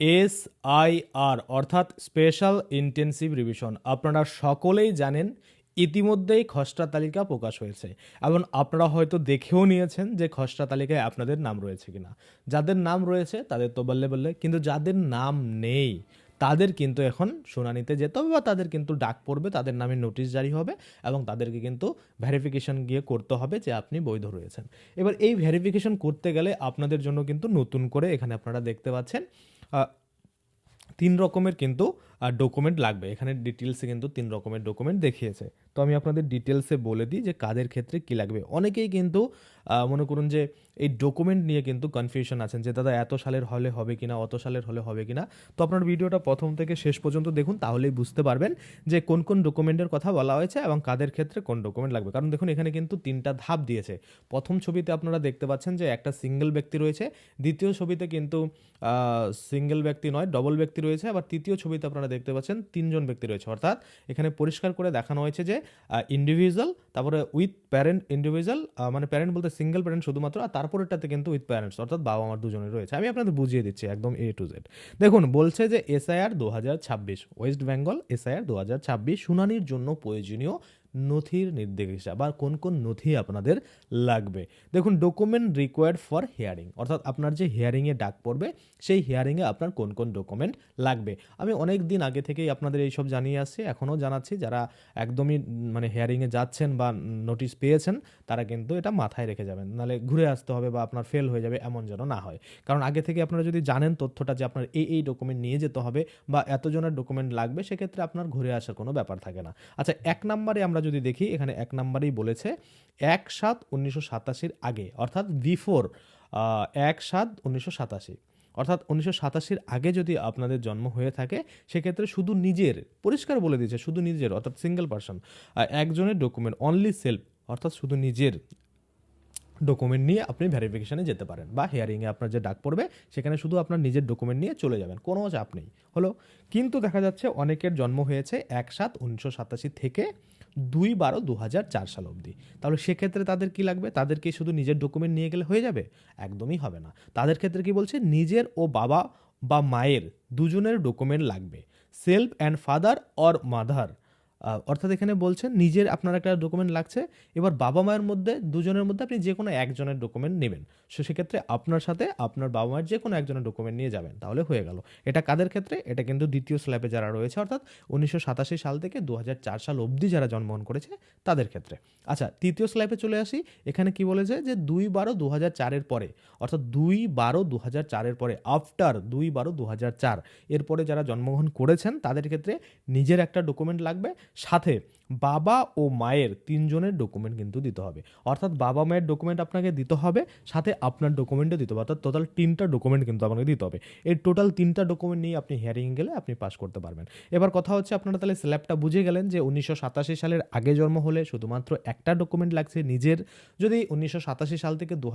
S I আর অর্থাৎ special intensive revision. আপনারা সকলেই জানেন, ইতিমধ্যেই খসড়া তালিকা প্রকাশ হয়েছে। এবং আপনারা হয়তো দেখেও নিয়েছেন যে খসড়া তালিকায় আপনাদের নাম রয়েছে কিনা। যাদের নাম রয়েছে, তাদের তো বললে বললে, কিন্তু যাদের নাম নেই, তাদের কিন্তু এখন শুনানিতে যেতে হবে বা তাদের কিন্তু ডাক পড়বে, তাদের নামে নোটিশ জারি হবে এবং তাদেরকে কিন্তু ভেরিফিকেশন গিয়ে করতে হবে যে আপনি বৈধ রয়েছেন। এবার এই ভেরিফিকেশন করতে গেলে আপনাদের জন্য কিন্তু নতুন করে এখানে আপনারা দেখতে পাচ্ছেন তিন রকমের কিন্তু ডকুমেন্ট লাগবে। এখানে ডিটেলসে কিন্তু তিন রকমের ডকুমেন্ট দেখিয়েছে। তো আমি আপনাদের ডিটেলসে বলে দিই যে কাদের ক্ষেত্রে কী লাগবে। অনেকেই কিন্তু মনে করুন যে এই ডকুমেন্ট নিয়ে কিন্তু কনফিউশন আছেন যে, দাদা, এত সালের হলে হবে কিনা? অত সালের হলে হবে কিনা? তো আপনার ভিডিওটা প্রথম থেকে শেষ পর্যন্ত দেখুন, তাহলেই বুঝতে পারবেন যে কোন কোন ডকুমেন্টের কথা বলা হয়েছে এবং কাদের ক্ষেত্রে কোন ডকুমেন্ট লাগবে। কারণ দেখুন, এখানে কিন্তু তিনটা ধাপ দিয়েছে। প্রথম ছবিতে আপনারা দেখতে পাচ্ছেন যে একটা সিঙ্গেল ব্যক্তি রয়েছে। দ্বিতীয় ছবিতে কিন্তু সিঙ্গেল ব্যক্তি নয় ডবল ব্যক্তি রয়েছে। আবার তৃতীয় ছবিতে আপনারা দেখতে পাচ্ছেন তিনজন ব্যক্তি রয়েছে। অর্থাৎ এখানে পরিষ্কার করে দেখানো হয়েছে যে ইন্ডিভিজুয়াল তারপরে উইথ প্যারেন্ট ইন্ডিভিজুয়াল মানে প্যারেন্ট বলতে সিঙ্গেল প্যারেন্ট শুধুমাত্র, আর তারপরেরটাতে কিন্তু উইথ প্যারেন্টস অর্থাৎ বাবা আমার দুজনে রয়েছে। আমি আপনাদের বুঝিয়ে দিচ্ছি একদম এ টু জেড দেখুন, বলছে যে এসআইআর দু হাজার ছাব্বিশ ওয়েস্ট বেঙ্গল এসআইআর দু হাজার ছাব্বিশ, শুনানির জন্য প্রয়োজনীয় নথির নির্দেশিকা বা কোন কোন নথি আপনাদের লাগবে। দেখুন ডকুমেন্ট রিকোয়ার্ড ফর হিয়ারিং অর্থাৎ আপনার যে হিয়ারিংয়ে ডাক পড়বে, সেই হিয়ারিংয়ে আপনার কোন কোন ডকুমেন্ট লাগবে। আমি অনেক দিন আগে থেকেই আপনাদের এইসব জানিয়ে আসছি, এখনও জানাচ্ছি, যারা একদমই মানে হিয়ারিংয়ে যাচ্ছেন বা নোটিশ পেয়েছেন, তারা কিন্তু এটা মাথায় রেখে যাবেন। নাহলে ঘুরে আসতে হবে বা আপনার ফেল হয়ে যাবে, এমন যেন না হয়। কারণ আগে থেকে আপনারা যদি জানেন তথ্যটা যে আপনার এই এই ডকুমেন্ট নিয়ে যেতে হবে বা এতজনের ডকুমেন্ট লাগবে, সেক্ষেত্রে আপনার ঘুরে আসার কোনো ব্যাপার থাকে না। আচ্ছা এক নম্বরে আমরা যদি দেখি, এখানে এক নম্বরেই বলেছে, এক সাত উনিশশো সাতাশির আগে, অর্থাৎ বিফোর এক সাত উনিশশো সাতাশি। অর্থাৎ উনিশশো সাতাশির আগে যদি আপনাদের জন্ম হয়ে থাকে, সেক্ষেত্রে শুধু নিজের, পরিষ্কার বলে দিয়েছে, শুধু নিজের, অর্থাৎ সিঙ্গেল পার্সন একজনের ডকুমেন্ট অনলি সেলফ অর্থাৎ শুধু নিজের ডকুমেন্ট নিয়ে আপনি ভেরিফিকেশনে যেতে পারেন, বা হেয়ারিংয়ে আপনার যে ডাক পড়বে, সেখানে শুধু আপনার নিজের ডকুমেন্ট নিয়ে চলে যাবেন, কোনো চাপ নেই। হলো, কিন্তু দেখা যাচ্ছে অনেকের জন্ম হয়েছে এক সাত উনিশশো সাতাশি থেকে দুই বারো দু হাজার চার সাল অবধি। তাহলে সেক্ষেত্রে তাদের কি লাগবে? তাদেরকে শুধু নিজের ডকুমেন্ট নিয়ে গেলে হয়ে যাবে? একদমই হবে না। তাদের ক্ষেত্রে কি বলছে? নিজের ও বাবা বা মায়ের দুজনের ডকুমেন্ট লাগবে। Self and father or mother অর্থাৎ এখানে বলছেন, নিজের আপনার একটা ডকুমেন্ট লাগছে, এবার বাবা মায়ের মধ্যে, দুজনের মধ্যে আপনি যে কোনো একজনের ডকুমেন্ট নেবেন। সো সেক্ষেত্রে আপনার সাথে আপনার বাবা মায়ের যে কোনো একজনের ডকুমেন্ট নিয়ে যাবেন। তাহলে হয়ে গেল। এটা কাদের ক্ষেত্রে? এটা কিন্তু দ্বিতীয় স্ল্যাবে যারা রয়েছে, অর্থাৎ উনিশশো সাতাশি সাল থেকে দু হাজার চার সাল অবধি যারা জন্মগ্রহণ করেছে, তাদের ক্ষেত্রে। আচ্ছা তৃতীয় স্ল্যাবে চলে আসি। এখানে কি বলেছে? যে দুই বারো দু হাজার চারের পরে, অর্থাৎ দুই বারো দু হাজার চারের পরে আফটার দুই বারো দু হাজার এরপরে যারা জন্মগ্রহণ করেছেন, তাদের ক্ষেত্রে নিজের একটা ডকুমেন্ট লাগবে। সাথে বাবা ও মায়ের তিনজনের ডকুমেন্ট কিন্তু দিতে হবে। অর্থাৎ বাবা মায়ের ডকুমেন্ট আপনাকে দিতে হবে, সাথে আপনার ডকুমেন্টও দিতে হবে। অর্থাৎ টোটাল তিনটা ডকুমেন্ট কিন্তু আপনাকে দিতে হবে। এই টোটাল তিনটা ডকুমেন্ট নিয়ে আপনি হিয়ারিং গেলে আপনি পাস করতে পারবেন। এবার কথা হচ্ছে আপনারা তাহলে স্ল্যাবটা বুঝে গেলেন যে উনিশশো সাতাশি সালের আগে জন্ম হলে শুধুমাত্র একটা ডকুমেন্ট লাগছে নিজের। যদি উনিশশো সাতাশি সাল থেকে দু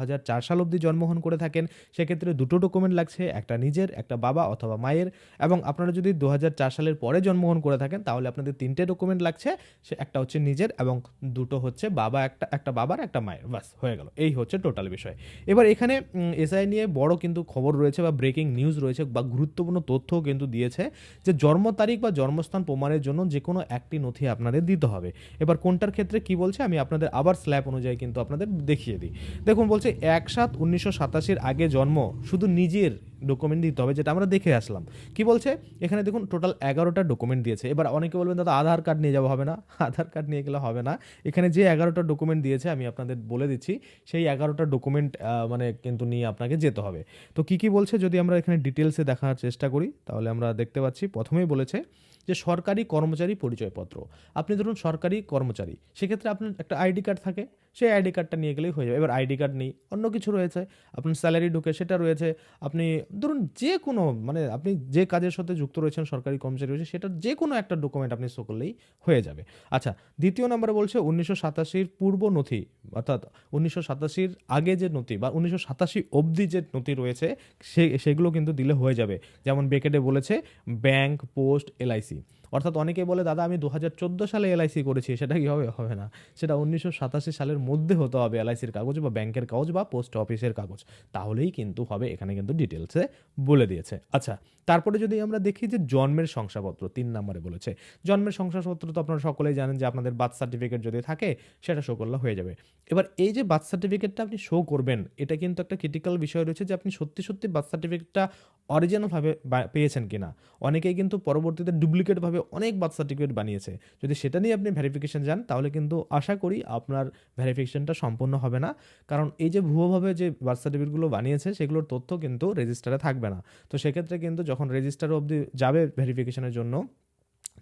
সাল অবধি জন্মগ্রহণ করে থাকেন, সেক্ষেত্রে দুটো ডকুমেন্ট লাগছে, একটা নিজের, একটা বাবা অথবা মায়ের। এবং আপনারা যদি দু সালের পরে জন্মগ্রহণ করে থাকেন, তাহলে আপনাদের তিনটে ডকুমেন্ট লাগছে সে একটা হচ্ছে নিজের এবং দুটো হচ্ছে বাবা, একটা একটা বাবার একটা মায়ের। বাস হয়ে গেল। এই হচ্ছে টোটাল বিষয়। এবার এখানে এসআই নিয়ে বড় কিন্তু খবর রয়েছে বা ব্রেকিং নিউজ রয়েছে বা গুরুত্বপূর্ণ তথ্যও কিন্তু দিয়েছে যে জন্ম তারিখ বা জন্মস্থান প্রমাণের জন্য যে কোনো একটি নথি আপনাদের দিতে হবে। এবার কোনটার ক্ষেত্রে কি বলছে আমি আপনাদের আবার স্ল্যাব অনুযায়ী কিন্তু আপনাদের দেখিয়ে দিই। দেখুন, বলছে এক সাত উনিশশো সাতাশির আগে জন্ম শুধু নিজের ডকুমেন্ট দিতে হবে, যেটা আমরা দেখে আসলাম। কি বলছে? এখানে দেখুন টোটাল এগারোটা ডকুমেন্ট দিয়েছে। এবার অনেকে বলবেন, দাদা, আধার কার্ড নিয়ে যাওয়া হবে না। আধার কার্ড নিয়ে গেলে হবে না। এখানে যে এগারোটা ডকুমেন্ট দিয়েছে, আমি আপনাদের বলে দিচ্ছি, সেই এগারোটা ডকুমেন্ট মানে কিন্তু নিয়ে আপনাকে যেতে হবে। তো কি কি বলছে? যদি আমরা এখানে ডিটেলসে দেখার চেষ্টা করি, তাহলে আমরা দেখতে পাচ্ছি। প্রথমেই বলেছে যে সরকারি কর্মচারী পরিচয়পত্র। আপনি ধরুন সরকারি কর্মচারী, সেক্ষেত্রে আপনার একটা আইডি কার্ড থাকে, সেই আইডি কার্ডটা নিয়ে গেলেই হয়ে যাবে। এবার আইডি কার্ড নেই, অন্য কিছু রয়েছে, আপনার স্যালারি ঢুকে সেটা রয়েছে, আপনি ধরুন যে কোনো মানে আপনি যে কাজের সাথে যুক্ত রয়েছেন সরকারি কর্মচারী রয়েছে সেটার যে কোনো একটা ডকুমেন্ট আপনি শো করলেই হয়ে যাবে। আচ্ছা দ্বিতীয় নম্বরে বলছে উনিশশো সাতাশির পূর্ব নথি, অর্থাৎ উনিশশো সাতাশির আগে যে নথি বা উনিশশো সাতাশি অবধি যে নথি রয়েছে, সে, সেগুলো কিন্তু দিলে হয়ে যাবে। যেমন বেকেটে বলেছে, ব্যাংক পোস্ট এলআইসি। City. অর্থাৎ অনেকে বলে, দাদা, আমি দু হাজার চোদ্দ সালে এলআইসি করেছি, সেটা কি হবে না? সেটা উনিশশো সাতাশি সালের মধ্যে হতে হবে এলআইসির কাগজ বা ব্যাংকের কাগজ বা পোস্ট অফিসের কাগজ। তাহলেই কিন্তু হবে, এখানে কিন্তু ডিটেলসে বলে দিয়েছে। আচ্ছা তারপরে যদি আমরা দেখি যে জন্মের শংসাপত্র, তিন নম্বরে বলেছে। জন্মের শংসাপত্র তো আপনারা সকলেই জানেন যে আপনাদের বার্থ সার্টিফিকেট যদি থাকে, সেটা শো করলে হয়ে যাবে। এবার এই যে বার্থ সার্টিফিকেটটা আপনি শো করবেন, এটা কিন্তু একটা ক্রিটিক্যাল বিষয় রয়েছে যে আপনি সত্যি সত্যি বার্থ সার্টিফিকেটটা অরিজিনালভাবে পেয়েছেন কিনা। অনেকেই কিন্তু পরবর্তীতে ডুপ্লিকেটভাবে অনেক বার্থ সার্টিফিকেট বানিয়েছে। যদি সেটা নিয়ে আপনি ভেরিফিকেশন যান, তাহলে কিন্তু আশা করি আপনার ভেরিফিকেশনটা সম্পূর্ণ হবে না। কারণ এই যে ভুয়োভাবে যে বার্থ সার্টিফিকেটগুলো বানিয়েছে, সেগুলোর তথ্য কিন্তু রেজিস্টারে থাকবে না। তো সেক্ষেত্রে কিন্তু যখন রেজিস্টার অবধি যাবে ভেরিফিকেশনের জন্য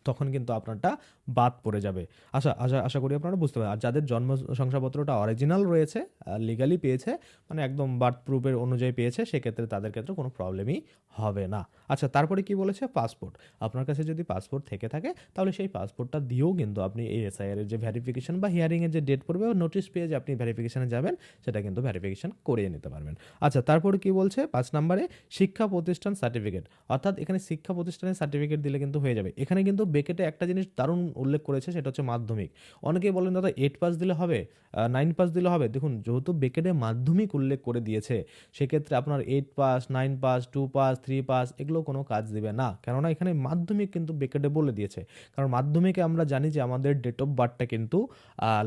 তখন কিন্তু আপনারটা বাদ পড়ে যাবে। আশা আশা আশা করি আপনারা বুঝতে পারেন আর যাদের জন্ম শংসাপত্রটা অরিজিনাল রয়েছে লিগালি পেয়েছে মানে একদম বার্থ প্রুফের অনুযায়ী পেয়েছে, সেক্ষেত্রে তাদের ক্ষেত্রে কোনো প্রবলেমই হবে না। আচ্ছা তারপরে কি বলেছে? পাসপোর্ট আপনার কাছে যদি পাসপোর্ট থেকে থাকে, তাহলে সেই পাসপোর্টটা দিয়েও কিন্তু আপনি এই এসআইআর এর যে ভেরিফিকেশন বা হিয়ারিংয়ের যে ডেট পড়বে নোটিশ পেয়ে যে আপনি ভেরিফিকেশনে যাবেন, সেটা কিন্তু ভেরিফিকেশন করিয়ে নিতে পারবেন। আচ্ছা তারপরে কি বলছে? পাঁচ নম্বরে, শিক্ষা প্রতিষ্ঠান সার্টিফিকেট অর্থাৎ এখানে শিক্ষা প্রতিষ্ঠানের সার্টিফিকেট দিলে কিন্তু হয়ে যাবে। এখানে কিন্তু বেকেটে একটা জিনিস দারুণ উল্লেখ করেছে, সেটা হচ্ছে মাধ্যমিক। অনেকেই বলেন, দাদা এইট পাস দিলে হবে নাইন পাস দিলে হবে। দেখুন, যেহেতু বেকেটে মাধ্যমিক উল্লেখ করে দিয়েছে, সেক্ষেত্রে আপনার eight pass nine pass two pass three pass এগুলো কোনো কাজ দেবে না। কেননা, এখানে মাধ্যমিক কিন্তু বেকেটে বলে দিয়েছে। কারণ মাধ্যমিকে আমরা জানি যে আমাদের ডেট অফ বার্থটা কিন্তু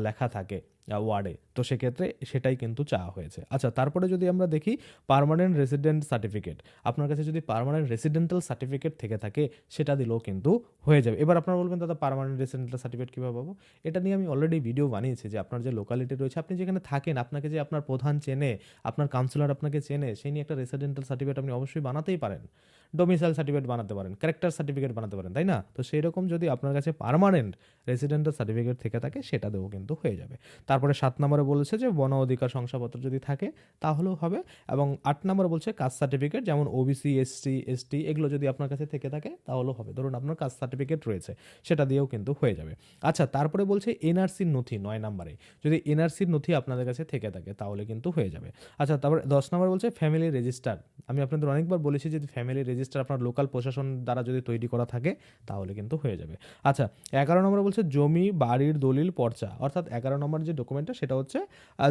লেখা থাকে। ওয়ার্ডে। তো সেক্ষেত্রে সেটাই কিন্তু চাওয়া হয়েছে। আচ্ছা তারপরে যদি আমরা দেখি পারমানেন্ট রেসিডেন্ট সার্টিফিকেট আপনার কাছে যদি পারমানেন্ট রেসিডেন্টাল সার্টিফিকেট থেকে থাকে, সেটা দিলেও কিন্তু হয়ে যাবে। এবার আপনারা বলবেন, দাদা পারমানেন্ট রেসিডেন্টাল সার্টিফিকেট কীভাবে পাবো? এটা নিয়ে আমি অলরেডি ভিডিও বানিয়েছি যে আপনার যে লোকালিটি রয়েছে, আপনি যেখানে থাকেন, আপনাকে যে আপনার প্রধান চেনে, আপনার কাউন্সিলর আপনাকে চেনে, সেই নিয়ে একটা রেসিডেন্টাল সার্টিফিকেট আপনি অবশ্যই বানাতেই পারেন। ডোমিসাইল সার্টিফিকেট বানাতে পারেন ক্যারেক্টার সার্টিফিকেট বানাতে পারেন, তাই না? তো সেই রকম যদি আপনার কাছে পার্মানেন্ট রেসিডেন্টাল সার্টিফিকেট থেকে থাকে, সেটা দেবো কিন্তু হয়ে যাবে। তারপরে সাত নম্বরে বলেছে যে বন অধিকার শংসাপত্র যদি থাকে, তাহলেও হবে। এবং আট নম্বরে বলছে কাস্ট সার্টিফিকেট যেমন ওবিসি এসসি এসটি এগুলো যদি আপনার কাছে থেকে থাকে, তাহলেও হবে। ধরুন আপনার কাস্ট সার্টিফিকেট রয়েছে, সেটা দিয়েও কিন্তু হয়ে যাবে। আচ্ছা তারপরে বলছে এনআরসির নথি নয় নম্বরে। যদি এনআরসির নথি আপনাদের কাছে থেকে থাকে, তাহলে কিন্তু হয়ে যাবে। আচ্ছা তারপরে দশ নম্বর বলছে ফ্যামিলি রেজিস্টার আমি আপনাদের অনেকবার বলেছি যে ফ্যামিলি রেজিস্টার আপনার লোকাল প্রশাসন দ্বারা যদি তৈরি করা থাকে, তাহলে কিন্তু হয়ে যাবে। আচ্ছা এগারো নম্বর বলছে জমি, বাড়ির দলিল, পর্চা। অর্থাৎ এগারো নম্বর যে ডকুমেন্টটা সেটা হচ্ছে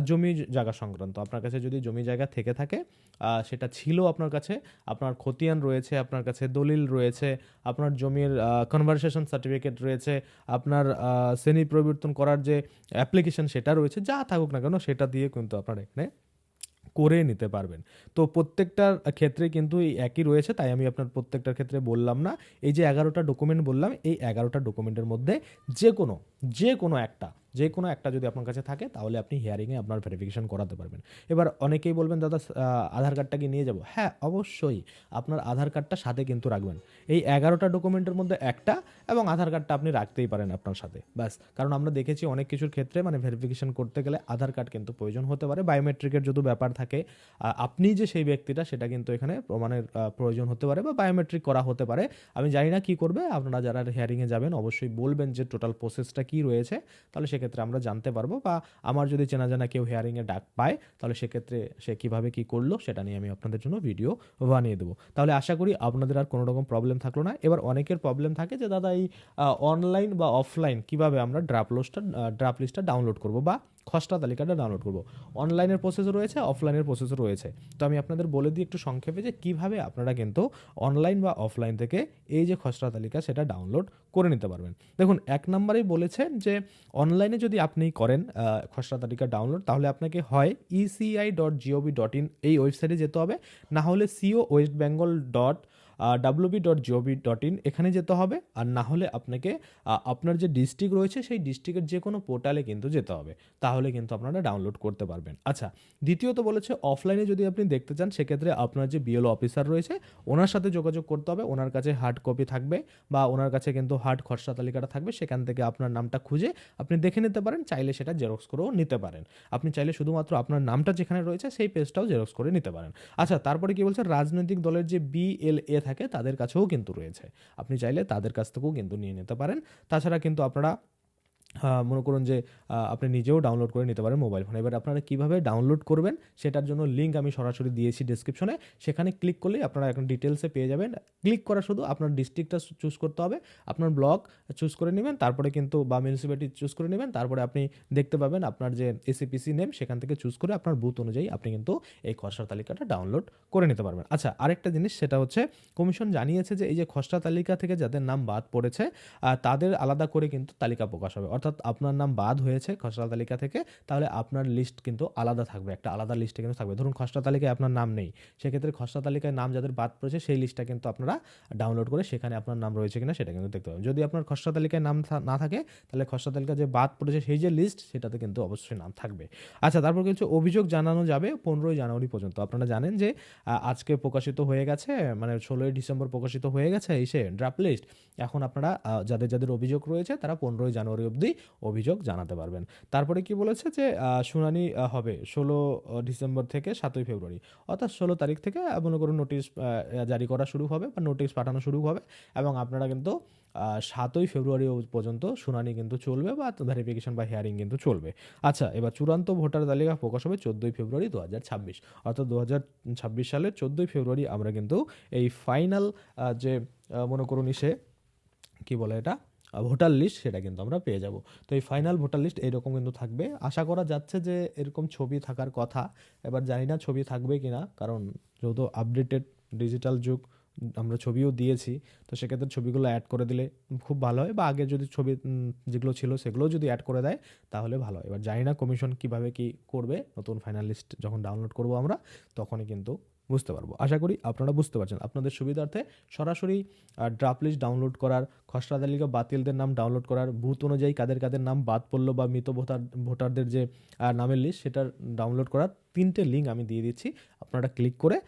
জমি জায়গা সংক্রান্ত। আপনার কাছে যদি জমি জায়গা থেকে থাকে সেটা ছিল আপনার কাছে, আপনার খতিয়ান রয়েছে, আপনার কাছে দলিল রয়েছে, আপনার জমির কনভারসেশন সার্টিফিকেট রয়েছে, আপনার শ্রেণি পরিবর্তন করার যে অ্যাপ্লিকেশন সেটা রয়েছে, যা থাকুক না কেন, সেটা দিয়ে কিন্তু আপনার এখানে করে নিতে পারবেন। তো প্রত্যেকটার ক্ষেত্রে কিন্তু এই একই রয়েছে, তাই আমি আপনার প্রত্যেকটার ক্ষেত্রে বললাম না। এই যে এগারোটা ডকুমেন্ট বললাম, এই এগারোটা ডকুমেন্টের মধ্যে যে কোনো যে কোনো একটা যে কোনো একটা যদি আপনার কাছে থাকে, তাহলে আপনি হিয়ারিংয়ে আপনার ভেরিফিকেশন করাতে পারবেন। এবার অনেকেই বলবেন, দাদা আধার কার্ডটা কি নিয়ে যাব? হ্যাঁ অবশ্যই আপনার আধার কার্ডটা সাথে কিন্তু রাখবেন। এই এগারোটা ডকুমেন্টের মধ্যে একটা এবং আধার কার্ডটা আপনি রাখতেই পারেন আপনার সাথে, ব্যাস। কারণ আমরা দেখেছি অনেক কিছুর ক্ষেত্রে মানে ভেরিফিকেশন করতে গেলে আধার কার্ড কিন্তু প্রয়োজন হতে পারে। বায়োমেট্রিকের যদি ব্যাপার থাকে আপনি যে সেই ব্যক্তিটা, সেটা কিন্তু এখানে প্রমাণের প্রয়োজন হতে পারে বা বায়োমেট্রিক করা হতে পারে। আমি জানি না কি করবে, আপনারা যারা হিয়ারিংয়ে যাবেন, অবশ্যই বলবেন যে টোটাল প্রসেসটা কি রয়েছে, তাহলে সেক্ষেত্রে আমরা জানতে পারব বা আমার যদি চেনা জানা কেউ হেয়ারিংয়ে ডাক পায়, তাহলে সেক্ষেত্রে সে কীভাবে কি করল সেটা নিয়ে আমি আপনাদের জন্য ভিডিও বানিয়ে দেবো। তাহলে আশা করি আপনাদের আর কোনো রকম প্রবলেম থাকল না। এবার অনেকের প্রবলেম থাকে যে, দাদা, এই অনলাইন বা অফলাইন কীভাবে আমরা ড্রাফ লিস্টটা ড্রাফ লিস্টটা ডাউনলোড করব? বা খসড়া তালিকাটা ডাউনলোড করব। অনলাইনের প্রসেসও রয়েছে অফলাইনের প্রসেসও রয়েছে। তো আমি আপনাদের বলে দিই একটু সংক্ষেপে যে কীভাবে আপনারা কিন্তু অনলাইন বা অফলাইন থেকে এই যে খসড়া তালিকা সেটা ডাউনলোড করে নিতে পারবেন। দেখুন, এক নম্বরেই বলেছে যে অনলাইনে যদি আপনি করেন খসড়া তালিকা ডাউনলোড তাহলে আপনাকে হয় ECI dot GOV dot in এই ওয়েবসাইটে যেতে হবে। না হলে CEO West Bengal dot WB dot GOV dot in এখানে যেতে হবে। আর না হলে আপনাকে আপনার যে ডিস্ট্রিক্ট রয়েছে, সেই ডিস্ট্রিক্টের যে কোনো পোর্টালে কিন্তু যেতে হবে। তাহলে কিন্তু আপনারা ডাউনলোড করতে পারবেন। আচ্ছা দ্বিতীয়ত বলেছে অফলাইনে যদি আপনি দেখতে চান, সেক্ষেত্রে আপনার যে বিএলও অফিসার রয়েছে, ওনার সাথে যোগাযোগ করতে হবে। ওনার কাছে হার্ড কপি থাকবে বা ওনার কাছে কিন্তু হার্ড খসড়া তালিকাটা থাকবে। সেখান থেকে আপনার নামটা খুঁজে আপনি দেখে নিতে পারেন। চাইলে সেটা জেরক্স করেও নিতে পারেন। আপনি চাইলে শুধুমাত্র আপনার নামটা যেখানে রয়েছে, সেই পেজটাও জেরক্স করে নিতে পারেন। আচ্ছা তারপরে কি বলছে, রাজনৈতিক দলের যে বিএলএ থাকে তাদের কাছেও কিন্তু রয়েছে। আপনি চাইলে তাদের কাছ থেকেও কিন্তু নিয়ে নিতে পারেন। তাছাড়া কিন্তু আপনারা মনে করুন যে আপনি নিজেও ডাউনলোড করে নিতে পারেন মোবাইল ফোনে এবার আপনারা কীভাবে ডাউনলোড করবেন সেটার জন্য লিঙ্ক আমি সরাসরি দিয়েছি ডিসক্রিপশনে সেখানে ক্লিক করলেই আপনারা এখন ডিটেলসে পেয়ে যাবেন। ক্লিক করা শুধু আপনার ডিস্ট্রিক্টটা চুজ করতে হবে, আপনার ব্লক চুজ করে নেবেন, তারপরে কিন্তু বা মিউনিসিপ্যালিটি চুজ করে নেবেন, তারপরে আপনি দেখতে পাবেন আপনার যে এসিপিসি নেম সেখান থেকে চুজ করে আপনার বুথ অনুযায়ী আপনি কিন্তু এই খসড়া তালিকাটা ডাউনলোড করে নিতে পারবেন। আচ্ছা আরেকটা জিনিস সেটা হচ্ছে কমিশন জানিয়েছে যে এই যে খসড়া তালিকা থেকে যাদের নাম বাদ পড়েছে তাদের আলাদা করে কিন্তু তালিকা প্রকাশ হবে। অর্থাৎ আপনার নাম বাদ হয়েছে খসড়া তালিকা থেকে, তাহলে আপনার লিস্ট কিন্তু আলাদা থাকবে, একটা আলাদা লিস্টে কিন্তু থাকবে। ধরুন খসড়া তালিকায় আপনার নাম নেই, সেক্ষেত্রে খসড়া তালিকায় নাম যাদের বাদ পড়েছে, সেই লিস্টটা কিন্তু আপনারা ডাউনলোড করে সেখানে আপনার নাম রয়েছে কিনা সেটা কিন্তু দেখতে পাবেন। যদি আপনার খসড়া তালিকায় নাম না থাকে, তাহলে খসড়া তালিকা যে বাদ পড়েছে, সেই যে লিস্ট সেটাতে কিন্তু অবশ্যই নাম থাকবে। আচ্ছা তারপর কিছু অভিযোগ জানানো যাবে পনেরোই জানুয়ারি পর্যন্ত। আপনারা জানেন যে আজকে প্রকাশিত হয়ে গেছে মানে ষোলোই ডিসেম্বর প্রকাশিত হয়ে গেছে এই সে লিস্ট এখন আপনারা যাদের যাদের অভিযোগ রয়েছে, তারা পনেরোই জানুয়ারি অবধি অভিযোগ জানাতে পারবেন। তারপরে কি বলেছে যে শুনানি হবে ষোলো ডিসেম্বর থেকে সাতই ফেব্রুয়ারি। অর্থাৎ ষোলো তারিখ থেকে মনে করুন নোটিশ জারি করা শুরু হবে বা নোটিশ পাঠানো শুরু হবে এবং আপনারা কিন্তু সাতই ফেব্রুয়ারি পর্যন্ত শুনানি কিন্তু চলবে বা ভেরিফিকেশন বা হিয়ারিং কিন্তু চলবে। আচ্ছা এবার চূড়ান্ত ভোটার তালিকা প্রকাশ হবে চোদ্দোই ফেব্রুয়ারি দু হাজার ছাব্বিশ। অর্থাৎ দু হাজার ছাব্বিশ সালের চোদ্দোই ফেব্রুয়ারি আমরা কিন্তু এই ফাইনাল যে মনে করুন ইসে, কি বলে এটা? ভোটার লিস্ট সেটা কিন্তু আমরা পেয়ে যাব। তো এই ফাইনাল ভোটার লিস্ট এরকম কিন্তু থাকবে। আশা করা যাচ্ছে যে এরকম ছবি থাকার কথা। এবার জানি না ছবি থাকবে কি না কারণ যেহেতু আপডেটেড ডিজিটাল যুগ, আমরা ছবিও দিয়েছি, তো সেক্ষেত্রে ছবিগুলো অ্যাড করে দিলে খুব ভালো হয়। বা আগে যদি ছবি যেগুলো ছিল সেগুলোও যদি অ্যাড করে দেয়, তাহলে ভালো হয়। এবার জানি না কমিশন কীভাবে কি করবে, নতুন ফাইনাল লিস্ট যখন ডাউনলোড করব আমরা, তখনই কিন্তু বুঝতে পারব। আশা করি আপনারা বুঝতে পারছেন। আপনাদের সুবিধার্থে সরাসরি ড্রাফট লিস্ট ডাউনলোড করার, খসড়া তালিকা বাতিলদের নাম ডাউনলোড করার, বুথ অনুযায়ী কাদের কাদের নাম বাদ পড়ল বা মৃত ভোটার, ভোটারদের যে নামের লিস্ট সেটার ডাউনলোড করার তিনটে লিঙ্ক আমি দিয়ে দিচ্ছি। আপনারা ক্লিক করে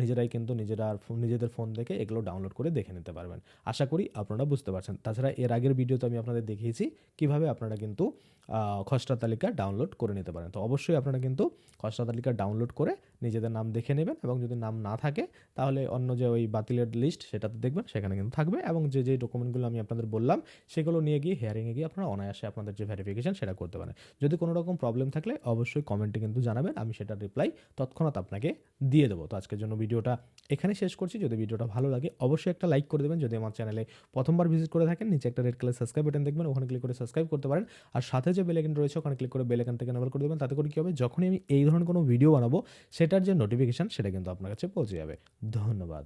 নিজেরাই কিন্তু নিজেরা নিজেদের ফোন থেকে এগুলো ডাউনলোড করে দেখে নিতে পারবেন। আশা করি আপনারা বুঝতে পারছেন। তাছাড়া এর আগের ভিডিওতে আমি আপনাদের দেখিয়েছি কীভাবে আপনারা কিন্তু খসড়া তালিকা ডাউনলোড করে নিতে পারেন। তো অবশ্যই আপনারা কিন্তু খসড়া তালিকা ডাউনলোড করে নিজেদের নাম দেখে নেবেন এবং যদি নাম না থাকে, তাহলে অন্য যে ওই বাতিলের লিস্ট সেটাতে দেখবেন, সেখানে কিন্তু থাকবে এবং যে যে ডকুমেন্টগুলো আমি আপনাদের বললাম, সেগুলো নিয়ে গিয়ে হিয়ারিংয়ে গিয়ে আপনারা অনায়াসে আপনাদের যে ভেরিফিকেশন সেটা করতে পারেন। যদি কোনো রকম প্রবলেম থাকলে অবশ্যই কমেন্টে কিন্তু জানাবেন, আমি সেটার রিপ্লাই তৎক্ষণাৎ আপনাকে দিয়ে দেবো। তো আজকের জন্য ভিডিওটা এখানে শেষ করছি। যদি ভিডিওটা ভালো লাগে, অবশ্যই একটা লাইক করে দেবেন। যদি আমার চ্যানেলে প্রথমবার ভিজিট করে থাকেন, নিচে একটা রেড কালার সাবস্ক্রাইব বাটন দেখবেন, ওখানে ক্লিক করে সাবস্ক্রাইব করতে পারেন। আর সাথে যে বেল আইকন রয়েছে, ওখানে ক্লিক করে বেল আইকন থেকে করে দেবেন। তাতে করে কী হবে? যখনই আমি এই ধরনের কোনো ভিডিও বানাবো, সেটার যে নোটিফিকেশান সেটা কিন্তু আপনার কাছে পৌঁছে যাবে। ধন্যবাদ।